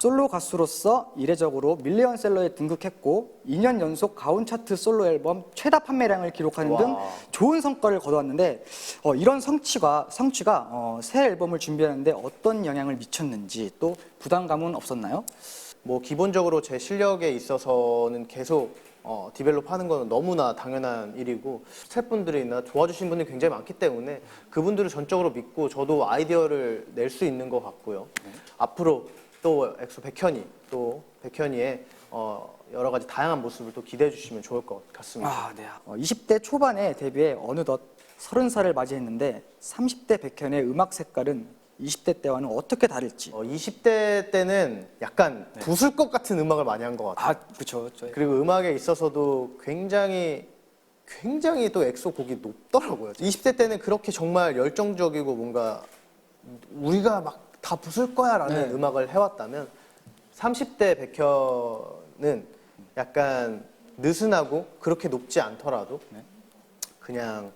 솔로 가수로서 이례적으로 밀리언셀러에 등극했고 2년 연속 가온 차트 솔로 앨범 최다 판매량을 기록하는 등 와. 좋은 성과를 거두었는데 어, 이런 성취가 성취가 어, 새 앨범을 준비하는데 어떤 영향을 미쳤는지 또 부담감은 없었나요? 뭐 기본적으로 제 실력에 있어서는 계속 어, 디벨롭 하는 거는 너무나 당연한 일이고 스태프분들이나 도와주신 분들이 굉장히 많기 때문에 그분들을 전적으로 믿고 저도 아이디어를 낼 수 있는 것 같고요. 앞으로 또 엑소 백현이 또 백현이의 어, 여러 가지 다양한 모습을 또 기대해 주시면 좋을 것 같습니다. 아, 네. 어, 20대 초반에 데뷔해 어느덧 30살을 맞이했는데 30대 백현의 음악 색깔은 20대 때와는 어떻게 다를지. 어, 20대 때는 약간 부술 것 같은 음악을 많이 한 것 같아요. 아, 그렇죠. 그리고 음악에 있어서도 굉장히 굉장히 또 엑소 곡이 높더라고요. 20대 때는 그렇게 정말 열정적이고 뭔가 우리가 막 다 부술 거야 라는 네. 음악을 해왔다면 30대 백현은 약간 느슨하고 그렇게 높지 않더라도 네. 그냥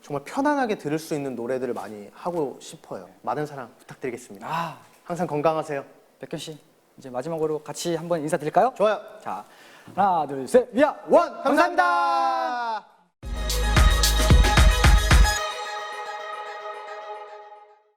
정말 편안하게 들을 수 있는 노래들을 많이 하고 싶어요. 많은 사랑 부탁드리겠습니다. 아, 항상 건강하세요. 백현 씨. 이제 마지막으로 같이 한번 인사드릴까요? 좋아요. 자, 하나, 둘, 셋. 위아 원 감사합니다.